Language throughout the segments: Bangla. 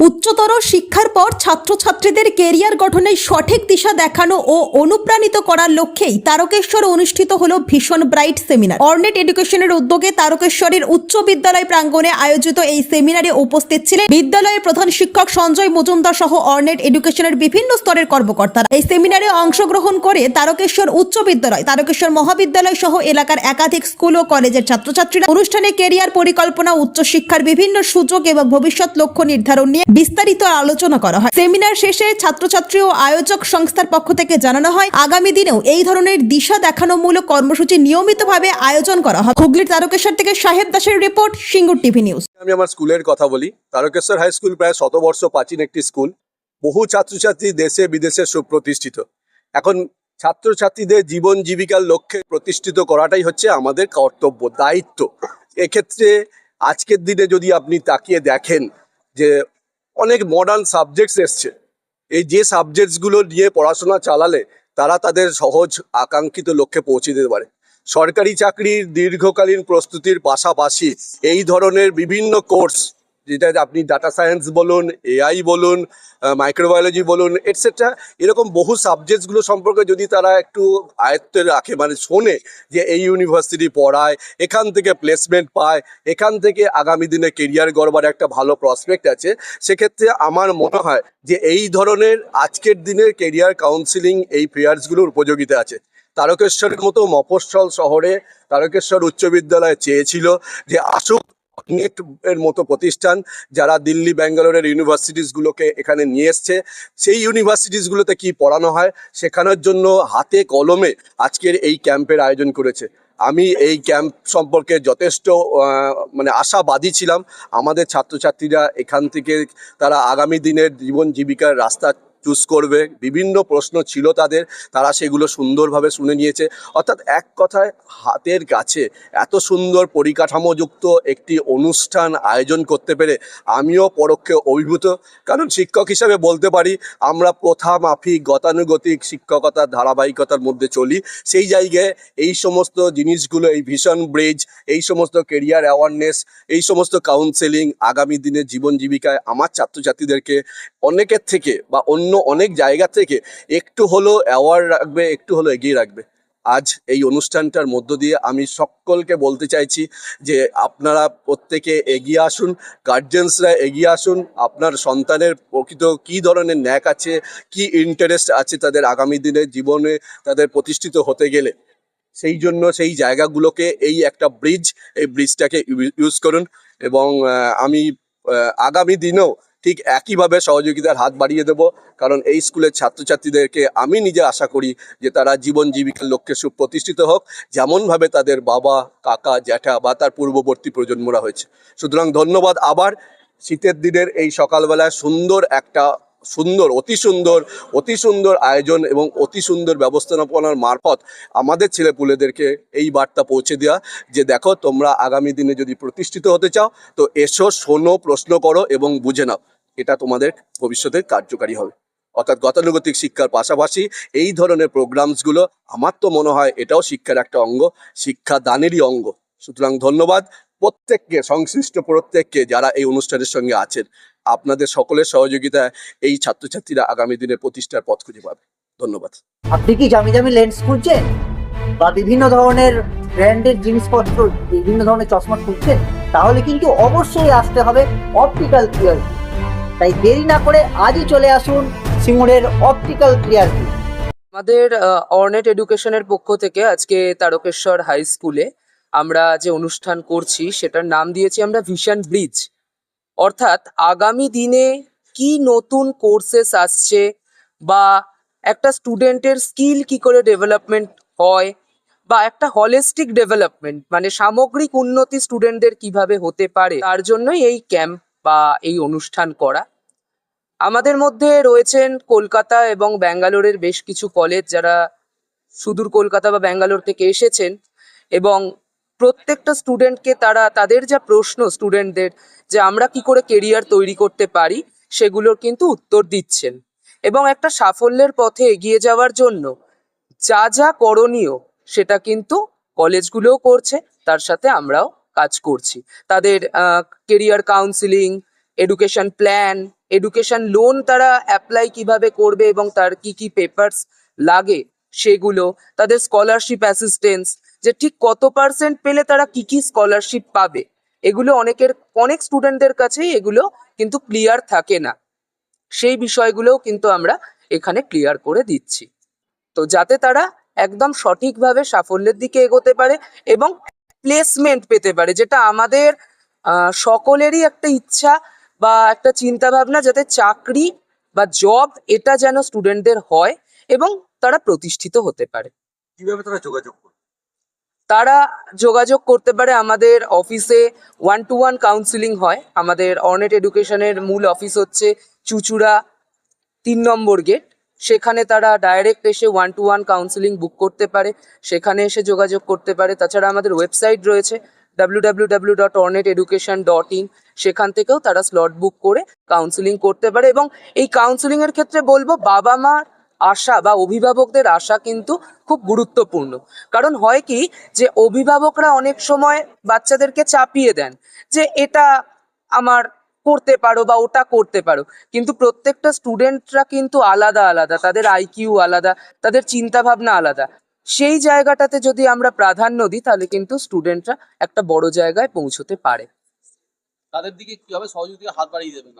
উচ্চতর শিক্ষার পর ছাত্রছাত্রীদের কেরিয়ার গঠনে সঠিক দিশা দেখানো ও অনুপ্রাণিত করার লক্ষ্যেই তারকেশ্বরে অনুষ্ঠিত হল ভীষণ ব্রাইট সেমিনার। অর্নেট এডুকেশনের উদ্যোগে তারকেশ্বরের উচ্চ বিদ্যালয় প্রাঙ্গণে আয়োজিত এই সেমিনারে উপস্থিত ছিলেন বিদ্যালয়ের প্রধান শিক্ষক সঞ্জয় মজুমদার সহ অর্নেট এডুকেশনের বিভিন্ন স্তরের কর্মকর্তারা। এই সেমিনারে অংশগ্রহণ করে তারকেশ্বর উচ্চ বিদ্যালয়, তারকেশ্বর মহাবিদ্যালয় সহ এলাকার একাধিক স্কুল ও কলেজের ছাত্রছাত্রীরা অনুষ্ঠানে কেরিয়ার পরিকল্পনা, উচ্চশিক্ষার বিভিন্ন সুযোগ এবং ভবিষ্যৎ লক্ষ্য নির্ধারণ নিয়ে বিস্তারিত আলোচনা করা হয়। সেমিনার শেষে ছাত্রছাত্রী ও আয়োজক সংস্থার পক্ষ থেকে জানানো হয়, আগামী দিনেও এই ধরনের দিশা দেখানোমূলক কর্মসূচি নিয়মিতভাবে আয়োজন করা হবে হুগলির তারকেশ্বর থেকে সাহেব দাসের রিপোর্ট, সিঙ্গুর টিভি নিউজ। আমি আমার স্কুলের কথা বলি। তারকেশ্বর হাই স্কুল প্রায় শতবর্ষ প্রাচীন একটি স্কুল। বহু ছাত্রছাত্রী দেশে বিদেশে সুপ্রতিষ্ঠিত। এখন ছাত্রছাত্রীদের জীবন জীবিকার লক্ষ্যে প্রতিষ্ঠিত করাটাই হচ্ছে আমাদের কর্তব্য, দায়িত্ব। এক্ষেত্রে আজকের দিনে যদি আপনি তাকিয়ে দেখেন যে অনেক মডার্ন সাবজেক্টস এসছে। এই যে সাবজেক্টসগুলো নিয়ে পড়াশোনা চালালে তারা তাদের সহজ আকাঙ্ক্ষিত লক্ষ্যে পৌঁছে দিতে পারে। সরকারি চাকরির দীর্ঘকালীন প্রস্তুতির পাশাপাশি এই ধরনের বিভিন্ন কোর্স যেটা আপনি ডাটা সায়েন্স বলুন এআই বলুন মাইক্রোবায়োলজি বলুন এটসেট্রা এরকম বহু সাবজেক্টসগুলো সম্পর্কে যদি তারা একটু আয়ত্তে রাখে মানে শোনে যে এই ইউনিভার্সিটি পড়ায়, এখান থেকে প্লেসমেন্ট পায়, এখান থেকে আগামী দিনে কেরিয়ার গড়বার একটা ভালো প্রসপেক্ট আছে, সেক্ষেত্রে আমার মনে হয় যে এই ধরনের আজকের দিনের কেরিয়ার কাউন্সিলিং এই ফেয়ার্সগুলোর উপযোগিতা আছে। তারকেশ্বরের মতো মফস্বল শহরে তারকেশ্বর উচ্চ বিদ্যালয় চেয়েছিল যে আসুক নেট এর মতো প্রতিষ্ঠান যারা দিল্লি, ব্যাঙ্গালোরের ইউনিভার্সিটিসগুলোকে এখানে নিয়ে এসছে, সেই ইউনিভার্সিটিসগুলোতে কি পড়ানো হয় শেখানোর জন্য হাতে কলমে আজকের এই ক্যাম্পের আয়োজন করেছে। আমি এই ক্যাম্প সম্পর্কে যথেষ্ট মানে আশাবাদী ছিলাম। আমাদের ছাত্রছাত্রীরা এখান থেকে, তারা আগামী দিনের জীবন জীবিকার রাস্তা চুজ করবে, বিভিন্ন প্রশ্ন ছিল তাদের, তারা সেগুলো সুন্দরভাবে শুনে নিয়েছে। অর্থাৎ এক কথায় হাতের কাছে এত সুন্দর পরিকাঠামোযুক্ত একটি অনুষ্ঠান আয়োজন করতে পেরে আমিও পরোক্ষে অভিভূত। কারণ শিক্ষক হিসাবে বলতে পারি, আমরা প্রথা মাফিক, গতানুগতিক শিক্ষকতার ধারাবাহিকতার মধ্যে চলি। সেই জায়গায় এই সমস্ত জিনিসগুলো, এই ভীষণ ব্রিজ, এই সমস্ত কেরিয়ার অ্যাওয়ারনেস এই সমস্ত কাউন্সেলিং আগামী দিনে জীবন জীবিকায় আমার ছাত্রছাত্রীদেরকে অনেকের থেকে বা অন্য অনেক জায়গা থেকে একটু হলো অ্যাওয়ার রাখবে, একটু হলো এগিয়ে রাখবে। আজ এই অনুষ্ঠানটার মধ্য দিয়ে আমি সকলকে বলতে চাইছি যে আপনারা প্রত্যেকে এগিয়ে আসুন গার্জেন্সরা এগিয়ে আসুন, আপনার সন্তানের প্রকৃত কী ধরনের ন্যাক আছে, কি ইন্টারেস্ট আছে তাদের আগামী দিনে জীবনে তাদের প্রতিষ্ঠিত হতে গেলে। সেই জন্য সেই জায়গাগুলোকে, এই একটা ব্রিজ এই ব্রিজটাকে ইউজ করুন এবং আমি আগামী দিনেও ঠিক একইভাবে সহযোগিতার হাত বাড়িয়ে দেব। কারণ এই স্কুলের ছাত্রছাত্রীদেরকে আমি নিজে আশা করি যে তারা জীবন জীবিকার লক্ষ্যে সুপ্রতিষ্ঠিত হোক, যেমনভাবে তাদের বাবা, কাকা, জ্যাঠা বা তার পূর্ববর্তী প্রজন্মরা হয়েছে। সুতরাং ধন্যবাদ আবার শীতের দিনের এই সকালবেলায় সুন্দর একটা সুন্দর, অতি সুন্দর অতি সুন্দর আয়োজন এবং অতি সুন্দর ব্যবস্থাপনার মারফত আমাদের ছেলেপুলেদেরকে এই বার্তা পৌঁছে দেওয়া যে দেখো তোমরা আগামী দিনে যদি প্রতিষ্ঠিত হতে চাও, তো এসো, শোনো, প্রশ্ন করো এবং বুঝে নাও। এটা তোমাদের ভবিষ্যতে কার্যকারী হবে। অর্থাৎ গতানুগতিক শিক্ষার পাশাপাশি এই ধরনের প্রোগ্রামসগুলো আমার তো মনে হয় এটাও শিক্ষার একটা অঙ্গ শিক্ষা দানেরই অঙ্গ। সুতরাং ধন্যবাদ প্রত্যেককে, সংশ্লিষ্ট প্রত্যেককে যারা এই অনুষ্ঠানের সঙ্গে আছেন। আপনাদের সকলের সহযোগিতায় এই ছাত্রছাত্রীরা আগামী দিনে প্রতিষ্ঠার পথ খুঁজে পাবে। ধন্যবাদ। আপনি কি জামি জামি লেন্স খুঁজছেন? বা বিভিন্ন ধরনের ব্র্যান্ডেড জিনিসপত্র, বিভিন্ন ধরনের চশমা খুঁজছেন? তাহলে কিন্তু অবশ্যই আসতে হবে অপটিক্যাল ক্লিয়ার তাই দেরি না করে আজই চলে আসুন সিঙ্গুরের অপটিক্যাল ক্লিয়ার আমাদের অর্নেট এডুকেশনের পক্ষ থেকে আজকে তারকেশ্বর হাই স্কুলে আমরা যে অনুষ্ঠান করছি, সেটার নাম দিয়েছি আমরা ভিশন ব্রিজ। অর্থাৎ আগামী দিনে কি নতুন কোর্সেস আসছে বা একটা স্টুডেন্টের স্কিল কি করে ডেভেলপমেন্ট হয় বা একটা হলিস্টিক ডেভেলপমেন্ট মানে সামগ্রিক উন্নতি স্টুডেন্টদের কীভাবে হতে পারে, তার জন্যই এই ক্যাম্প বা এই অনুষ্ঠান করা। আমাদের মধ্যে রয়েছেন কলকাতা এবং ব্যাঙ্গালোরের বেশ কিছু কলেজ যারা সুদূর কলকাতা বা ব্যাঙ্গালোর থেকে এসেছেন এবং প্রত্যেকটা স্টুডেন্টকে তারা, তাদের যা প্রশ্ন স্টুডেন্টদের যে আমরা কি করে কেরিয়ার তৈরি করতে পারি, সেগুলোর কিন্তু উত্তর দিচ্ছেন। এবং একটা সাফল্যের পথে এগিয়ে যাওয়ার জন্য যা যা করণীয়, সেটা কিন্তু কলেজগুলোও করছে, তার সাথে আমরাও কাজ করছি। তাদের career counselling education plan education loan তারা অ্যাপ্লাই কীভাবে করবে এবং তার কি কি পেপারস লাগে সেগুলো, তাদের স্কলারশিপ অ্যাসিস্ট্যান্স যে ঠিক কত পার্সেন্ট পেলে তারা কি কি স্কলারশিপ পাবে। এগুলো অনেকের, অনেক স্টুডেন্টদের কাছেই এগুলো কিন্তু ক্লিয়ার থাকে না। সেই বিষয়গুলোও কিন্তু আমরা এখানে ক্লিয়ার করে দিচ্ছি। তো যাতে তারা একদম সঠিকভাবে সাফল্যের দিকে এগোতে পারে এবং প্লেসমেন্ট পেতে পারে যেটা আমাদের সকলেরই একটা ইচ্ছা বা একটা চিন্তা ভাবনা যাতে চাকরি বা জব এটা যেন স্টুডেন্টদের হয় এবং তারা প্রতিষ্ঠিত হতে পারে। কীভাবে তারা যোগাযোগ তারা যোগাযোগ করতে পারে আমাদের অফিসে ওয়ান টু ওয়ান কাউন্সিলিং হয়। আমাদের অর্নেট এডুকেশনের মূল অফিস হচ্ছে চুচুড়া তিন নম্বর গেট সেখানে তারা ডাইরেক্ট এসে one to one counselling book করতে পারে, সেখানে এসে যোগাযোগ করতে পারে। তাছাড়া আমাদের ওয়েবসাইট রয়েছে W dot education dot in সেখান থেকেও তারা স্লট বুক করে কাউন্সিলিং করতে পারে এবং এই কাউন্সিলিংয়ের ক্ষেত্রে বলব, বাবা মার আশা বা অভিভাবকদের আশা কিন্তু খুব গুরুত্বপূর্ণ। কারণ হয় কি যে, অভিভাবকরা অনেক সময় বাচ্চাদেরকে চাপিয়ে দেন যে, এটা আমার করতে পারো বা ওটা করতে পারো। কিন্তু প্রত্যেকটা স্টুডেন্টরা কিন্তু আলাদা আলাদা। তাদের আইকিউ আলাদা তাদের চিন্তা ভাবনা আলাদা। সেই জায়গাটাতে যদি আমরা প্রাধান্য দিই তাহলে কিন্তু স্টুডেন্টরা একটা বড় জায়গায় পৌঁছতে পারে। তাদের দিকে কীভাবে সহযোগিতা হাত বাড়িয়ে দেবেন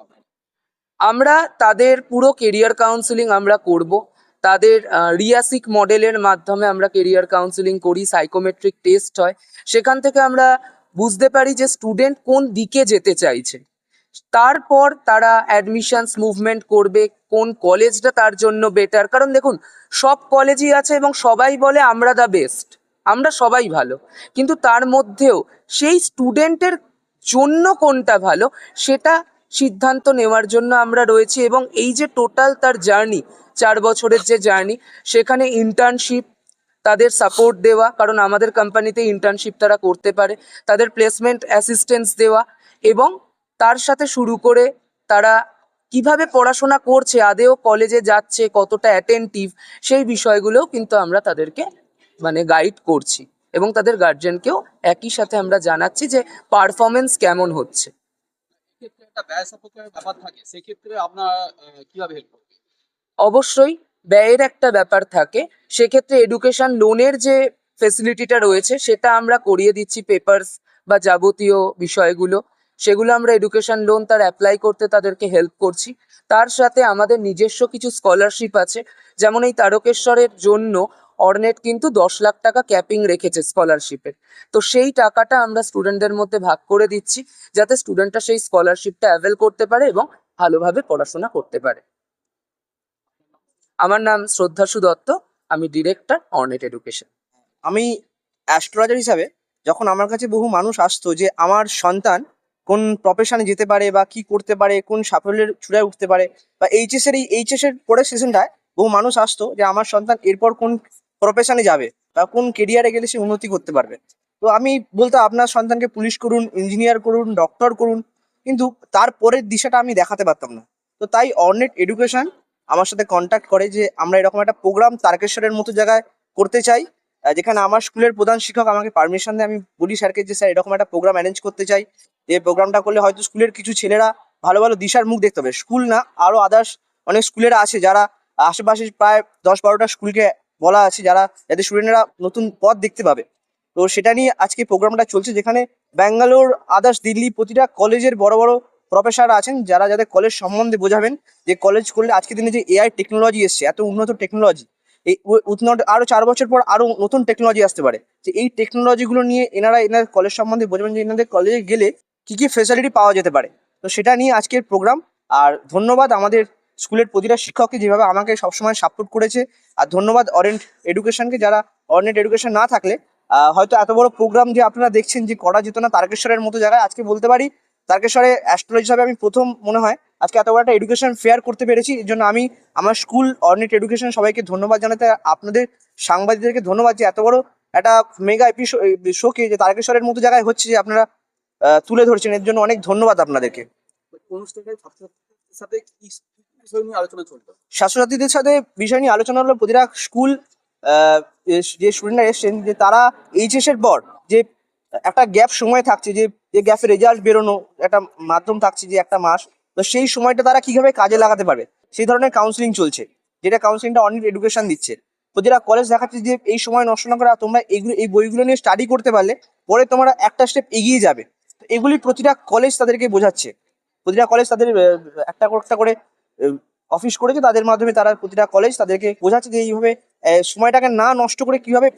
আমরা তাদের পুরো কেরিয়ার কাউন্সিলিং আমরা করব। তাদের রিয়াসিক মডেলের মাধ্যমে আমরা কেরিয়ার কাউন্সিলিং করি সাইকোমেট্রিক টেস্ট হয়। সেখান থেকে আমরা বুঝতে পারি যে স্টুডেন্ট কোন দিকে যেতে চাইছে। তারপর তারা অ্যাডমিশনস মুভমেন্ট করবে, কোন কলেজটা তার জন্য বেটার কারণ দেখুন, সব কলেজই আছে এবং সবাই বলে আমরা দ্য বেস্ট আমরা সবাই ভালো। কিন্তু তার মধ্যেও সেই স্টুডেন্টের জন্য কোনটা ভালো, সেটা সিদ্ধান্ত নেওয়ার জন্য আমরা রয়েছি এবং এই যে টোটাল তার জার্নি চার বছরের যে জার্নি সেখানে ইন্টার্নশিপ তাদের সাপোর্ট দেওয়া, কারণ আমাদের কোম্পানিতে ইন্টার্নশিপ তারা করতে পারে, তাদের প্লেসমেন্ট অ্যাসিস্ট্যান্স দেওয়া এবং তার সাথে শুরু করে তারা কীভাবে পড়াশোনা করছে আদেও কলেজে যাচ্ছে কতটা অ্যাটেন্টিভ সেই বিষয়গুলোও কিন্তু আমরা তাদেরকে মানে গাইড করছি এবং তাদের গার্জেনকেও একই সাথে আমরা জানাচ্ছি যে পারফরমেন্স কেমন হচ্ছে। অবশ্যই ব্যয়ের একটা ব্যাপার থাকে সেক্ষেত্রে এডুকেশন লোনের যে ফেসিলিটিটা রয়েছে সেটা আমরা করিয়ে দিচ্ছি পেপারস বা যাবতীয় বিষয়গুলো। সেগুলো আমরা এডুকেশন লোন তার অ্যাপ্লাই করতে তাদেরকে হেল্প করছি। তার সাথে আমাদের নিজস্ব কিছু স্কলারশিপ আছে। যেমন এই তারকেশ্বরের জন্য অর্নেট কিন্তু দশ লাখ টাকা ক্যাপিং রেখেছে স্কলারশিপের তো সেই টাকাটা আমরা স্টুডেন্টদের মধ্যে ভাগ করে দিচ্ছি, যাতে স্টুডেন্টরা সেই স্কলারশিপটা অ্যাভেল করতে পারে এবং ভালোভাবে পড়াশোনা করতে পারে। আমার নাম শ্রদ্ধাশু দত্ত আমি ডিরেক্টর অর্নেট এডুকেশন আমি অ্যাস্ট্রোলজার হিসাবে যখন আমার কাছে বহু মানুষ আসতো যে আমার সন্তান কোন প্রফেশনে যেতে পারে বা কি করতে পারে, কোন সাফল্যের চূড়ায় উঠতে পারে, বা এইচএস এর এই এইচএস এর পরের সেশনটায় বহু মানুষ আসতো যে আমার সন্তান এরপর কোন প্রফেশনে যাবে বা কোন কেরিয়ারে গেলে সে উন্নতি করতে পারবে। তো আমি বলতাম, আপনার সন্তানকে পুলিশ করুন ইঞ্জিনিয়ার করুন ডক্টর করুন, কিন্তু তার পরের দিশাটা আমি দেখাতে পারতাম না। তো তাই অর্নেট এডুকেশন আমার সাথে কন্ট্যাক্ট করে যে আমরা এরকম একটা প্রোগ্রাম তারকেশ্বরের মতো জায়গায় করতে চাই যেখানে আমার স্কুলের প্রধান শিক্ষক আমাকে পারমিশন দেয়। আমি বলি, স্যারকে যে স্যার এরকম একটা প্রোগ্রাম অ্যারেঞ্জ করতে চাই এই প্রোগ্রামটা করলে হয়তো স্কুলের কিছু ছেলেরা ভালো ভালো দিশার মুখ দেখতে পাবে। স্কুল না, আরও আদার্স অনেক স্কুলেরা আছে যারা আশেপাশে প্রায় দশ বারোটা স্কুলকে বলা আছে যারা যাতে স্টুডেন্টরা নতুন পথ দেখতে পাবে। তো সেটা নিয়ে আজকে প্রোগ্রামটা চলছে যেখানে ব্যাঙ্গালোর আদার্স দিল্লি প্রতিটা কলেজের বড় বড় প্রফেসর আছেন যারা যাদের কলেজ সম্বন্ধে বোঝাবেন যে কলেজ করলে আজকে দিনে যে এআই টেকনোলজি এসছে, এত উন্নত টেকনোলজি এই উন্নত আরও চার বছর পর আরও নতুন টেকনোলজি আসতে পারে। যে এই টেকনোলজিগুলো নিয়ে এনারা এনাদের কলেজ সম্বন্ধে বোঝাবেন যে এনাদের কলেজে গেলে কি কি ফেসিলিটি পাওয়া যেতে পারে? তো সেটা নিয়ে আজকের প্রোগ্রাম আর ধন্যবাদ আমাদের স্কুলের প্রতিটা শিক্ষককে যেভাবে আমাকে সবসময় সাপোর্ট করেছে। আর ধন্যবাদ অরেন্ট এডুকেশনকে যারা অরেন্ট এডুকেশন না থাকলে। হয়তো এত বড় প্রোগ্রাম যে আপনারা দেখছেন যে করা যেত না, তারকেশ্বরের মতো জায়গায় আজকে বলতে পারি। তারকেশ্বরে অ্যাস্ট্রোলজি হিসাবে আমি প্রথম মনে হয়। আজকে এত বড় একটা এডুকেশন ফেয়ার করতে পেরেছি। এর জন্য আমি আমার স্কুল অর্নেট এডুকেশন সবাইকে ধন্যবাদ জানাতে আপনাদের সাংবাদিকদেরকে ধন্যবাদ যে এত বড় একটা মেগা এপিসোড শোকে যে তারকেশ্বরের মতো জায়গায় হচ্ছে যে আপনারা তুলে ধরছেন। এর জন্য অনেক ধন্যবাদ আপনাদেরকে। ছাত্রছাত্রীদের সাথে বিষয় নিয়ে আলোচনা সাথে বিষয় নিয়ে আলোচনা হলো প্রতিটা স্কুল যে স্টুডেন্টরা এসছেন যে তারা এইচএস এর পর যে একটা গ্যাপ সময় থাকছে যে যে গ্যাপের রেজাল্ট বেরোনো একটা মাধ্যম থাকছে যে একটা মাস তো সেই সময়টা তারা কীভাবে কাজে লাগাতে পারবে? সেই ধরনের কাউন্সিলিং চলছে যেটা কাউন্সিলিংটা অনেক এডুকেশন দিচ্ছে। প্রতিটা কলেজ দেখাচ্ছে যে এই সময় নষ্ট না করে তোমরা এইগুলো এই বইগুলো নিয়ে স্টাডি করতে পারলে পরে তোমরা একটা স্টেপ এগিয়ে যাবে। এগুলি প্রতিটা কলেজ তাদেরকে বোঝাচ্ছে। প্রতিটা কলেজ তাদের একটা একটা করে অফিস করেছে। তাদের মাধ্যমে তারা প্রতিটা কলেজ তাদেরকে বোঝাচ্ছে যে এইভাবে সময়টাকে না নষ্ট করে কীভাবে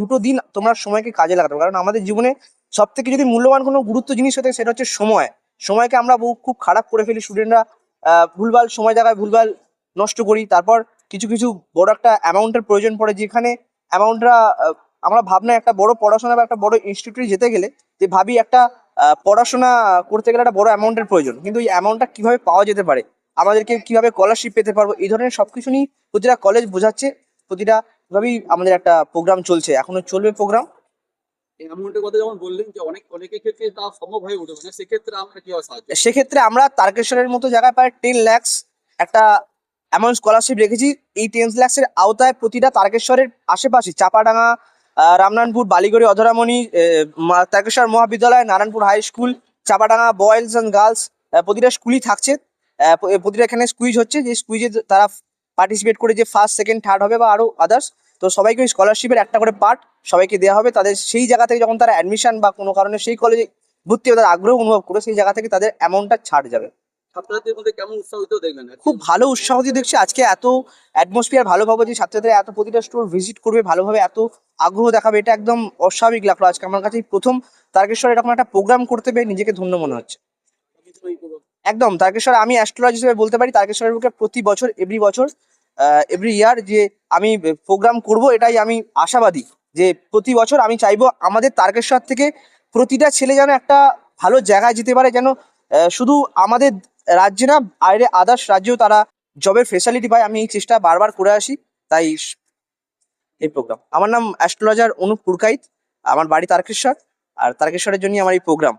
দুটো দিন তোমরা সময়কে কাজে লাগাতে কারণ আমাদের জীবনে সব থেকে যদি মূল্যবান কোনো গুরুত্ব জিনিস হতে সেটা হচ্ছে সময়। সময়কে আমরা বহু, খুব খারাপ করে ফেলি স্টুডেন্টরা ভুলভাল সময় জায়গায় ভুলভাল নষ্ট করি। তারপর কিছু কিছু বড় একটা অ্যামাউন্টের প্রয়োজন পড়ে, যেখানে অ্যামাউন্টটা আমরা ভাবনা একটা বড় পড়াশোনা বা একটা বড় ইনস্টিটিউটে যেতে গেলে, যে ভাবি একটা পড়াশোনা করতে গেলে একটা বড় অ্যামাউন্টের প্রয়োজন। কিন্তু এই অ্যামাউন্টটা কীভাবে পাওয়া যেতে পারে? আমাদেরকে কীভাবে স্কলারশিপ পেতে পারব? এই ধরনের সবকিছু নিয়ে প্রতিটা কলেজ বোঝাচ্ছে প্রতিটা ভাবেই আমাদের একটা প্রোগ্রাম চলছে। এখনও চলবে প্রোগ্রাম এই অ্যামাউন্টের কথা যেমন বললেন যে অনেক অনেকের ক্ষেত্রে তা সম্ভব হয়ে উঠবে না। সেক্ষেত্রে আমরা কীভাবে সাহায্য সেক্ষেত্রে আমরা তারকেশ্বরের মতো জায়গায় প্রায় টেন ল্যাক্স একটা অ্যামাউন্ট স্কলারশিপ রেখেছি। এই টেন ল্যাক্সের আওতায় প্রতিটা তারকেশ্বরের আশেপাশে Chapadanga Ramnanpur, Baligori, Adharamani Tarakeswar Mahavidyalaya, Narayanpur high school, Chapadanga boys and girls প্রতিটা স্কুলই থাকছে। প্রতিটা এখানে স্কুইজ হচ্ছে। যে স্কুইজে তারা পার্টিসিপেট করে যে ফার্স্ট সেকেন্ড থার্ড হবে বা আরও আদার্স তো সবাইকে ওই স্কলারশিপের একটা করে পার্ট সবাইকে দেওয়া হবে। তাদের সেই জায়গা থেকে যখন তারা অ্যাডমিশন বা কোনো কারণে সেই কলেজে ভর্তি তাদের আগ্রহ অনুভব করে সেই জায়গা থেকে তাদের অ্যামাউন্টটা ছাড় যাবে। ছাত্রছাত্রীদের মধ্যে কেমন উৎসাহিত দেখলেন খুব ভালো উৎসাহ দিয়ে দেখছি। আজকে এত অ্যাটমসফিয়ার ভালো পাবো যে ছাত্রছাত্রীরা এত প্রতিটা স্টোর ভিজিট করবে, ভালোভাবে এত আগ্রহ দেখাবে, এটা একদম অস্বাভাবিক লাগল আজকে। আমার কাছে প্রথম তারকেশ্বর এরকম একটা প্রোগ্রাম করতে পেরে নিজেকে ধন্য মনে হচ্ছে। একদম, তারকেশ্বর আমি অ্যাস্ট্রোলজি হিসেবে বলতে পারি, তারকেশ্বরের বুকে প্রতি বছর এভরি বছর এভরি ইয়ার যে আমি প্রোগ্রাম করব, এটাই আমি আশাবাদী যে প্রতি বছর আমি চাইব আমাদের তারকেশ্বর থেকে প্রতিটা ছেলে যেন একটা ভালো জায়গায় যেতে পারে, যেন শুধু আমাদের রাজ্যে না, বাইরে আদার্স রাজ্যেও তারা জবের ফেসিলিটি পায়। আমি এই চেষ্টা বারবার করে আসি, তাই এই প্রোগ্রাম আমার নাম অ্যাস্ট্রোলজার অনুপ পুরকাইত, আমার বাড়ি তারকেশ্বর, আর তারকেশ্বরের জন্যই আমার এই প্রোগ্রাম